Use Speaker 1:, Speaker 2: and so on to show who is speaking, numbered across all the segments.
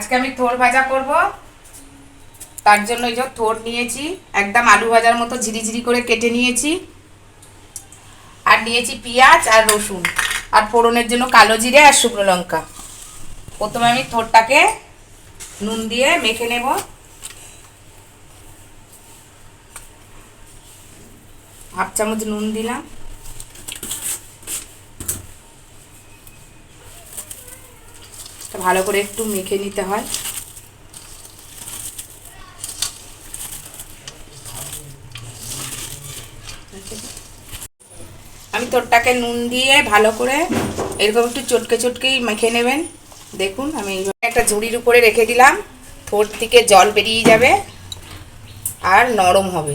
Speaker 1: আজকে আমি থোর ভাজা করব। তার জন্য এই যে থোর নিয়েছি, একদম আলু ভাজার মতো ঝিরিঝিরি করে কেটে নিয়েছি। আর নিয়েছি পেঁয়াজ আর রসুন। আর ফোড়নের জন্য কালো জিরে আর শুকনো লঙ্কা। প্রথমে আমি থোরটাকে নুন দিয়ে মেখে নেব। হাফ চামচ নুন দিলাম। ভালো করে একটু মেখে নিতে হয়। আমি তোরটাকে নুন দিয়ে ভালো করে এরকম একটু চটকে চটকেই মেখে নেবেন। দেখুন, আমি একটা ঝুড়ির উপরে রেখে দিলাম। থোর থেকে জল বেরিয়ে যাবে আর নরম হবে।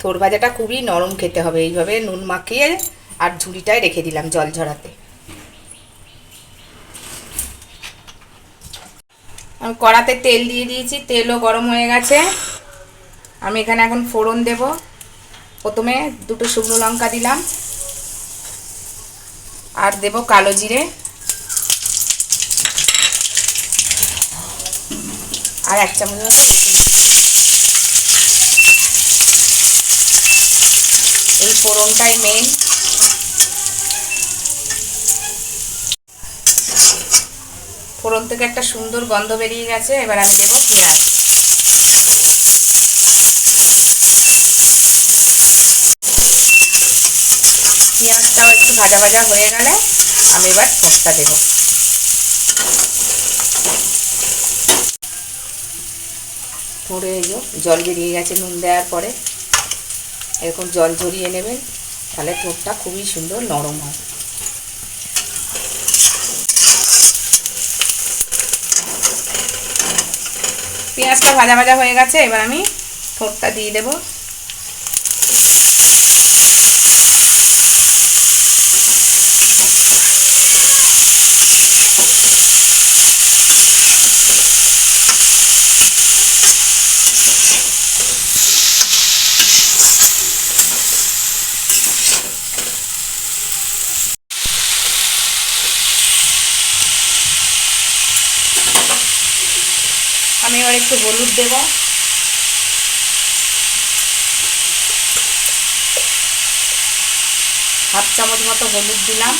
Speaker 1: থোর ভাজাটা খুবই নরম খেতে হবে। এইভাবে নুন মাখিয়ে আর ঝুড়িটায় রেখে দিলাম জল ঝরাতে। কড়াতে তেল দিয়ে দিয়েছি, তেলও গরম হয়ে গেছে। আমি এখানে এখন ফোড়ন দেব। প্রথমে দুটো শুকনো লঙ্কা দিলাম। আর দেব কালো জিরে। আর এক চামচ এই ফোড়নটাই মেন ফোড়ন থেকে একটা সুন্দর গন্ধ বেরিয়ে গেছে, এবার আমি দেবো পেঁয়াজ। পেঁয়াজটাও একটু ভাজা ভাজা হয়ে গেলে আমি এবার ঠোঁটটা দেবো। এই যে জল বেরিয়ে গেছে নুন দেওয়ার পরে। এরকম জল ঝরিয়ে নেবেন, তাহলে ঠোঁটটা খুবই সুন্দর নরম হয়। পেঁয়াজটা ভাজা ভাজা হয়ে গেছে এবার আমি ঠোঁটটা দিয়ে দেবো। আমি এবার একটু হলুদ দেব। হাফ চামচ মতো হলুদ দিলাম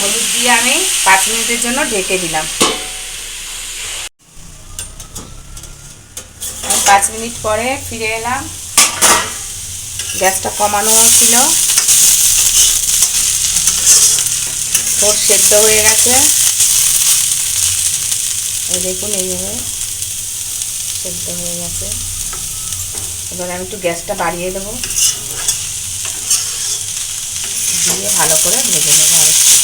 Speaker 1: হলুদ দিয়ে আমি পাঁচ মিনিটের জন্য ঢেকে দিলাম। পাঁচ মিনিট পরে ফিরে এলাম। গ্যাসটা কমানো ছিল ঠোঁট সেদ্ধ হয়ে গেছে। এই দেখুন, এইভাবে সেদ্ধ হয়ে গেছে। এবার আমি একটু গ্যাসটা বাড়িয়ে দেবো। দিয়ে ভালো করে ভেজে নেব আরেকটু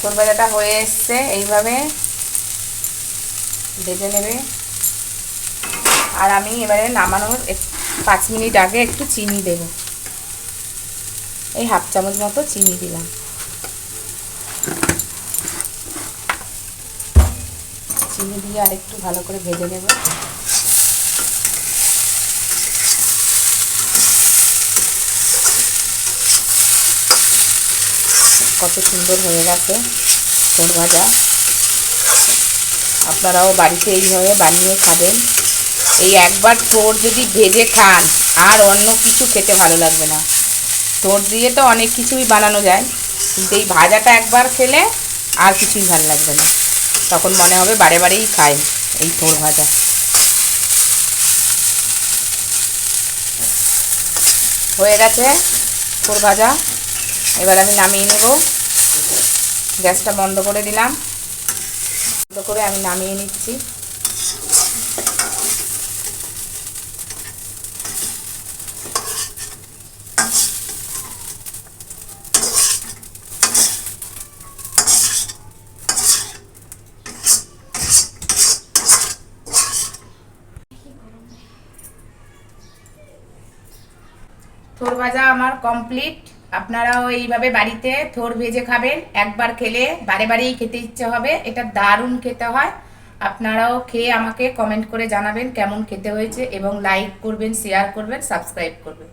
Speaker 1: ছোট ভাজাটা হয়ে এসছে, এইভাবে ভেজে নেবে। আর আমি এবারে নামানোর পাঁচ মিনিট আগে একটু চিনি দেব। এই হাফ চামচ মতো চিনি দিলাম। চিনি দিয়ে আর একটু ভালো করে ভেজে নেব। কত সুন্দর হয়ে গেছে ছোট ভাজা। আপনারাও বাড়িতে এইভাবে বানিয়ে খাবেন। এই একবার তোর যদি ভেজে খান, আর অন্য কিছু খেতে ভালো লাগবে না। তোর দিয়ে তো অনেক কিছুই বানানো যায়, কিন্তু এই ভাজাটা একবার খেলে আর কিছুই ভালো লাগবে না। তখন মনে হবে বারে বারেই খাই এই তোর ভাজা। হয়ে গেছে তোর ভাজা। এবার আমি নামিয়ে নেব। গ্যাসটা বন্ধ করে দিলাম। বন্ধ করে আমি নামিয়ে নিচ্ছি। ভাজা আমার কমপ্লিট। আপনারাও এইভাবে বাড়িতে থোর ভেজে খাবেন, একবার খেলে বারে বারেই খেতে ইচ্ছে হবে, এটা দারুণ খেতে হয়। আপনারাও খেয়ে আমাকে কমেন্ট করে জানাবেন কেমন খেতে হয়েছে এবং লাইক করবেন শেয়ার করবেন সাবস্ক্রাইব করবেন।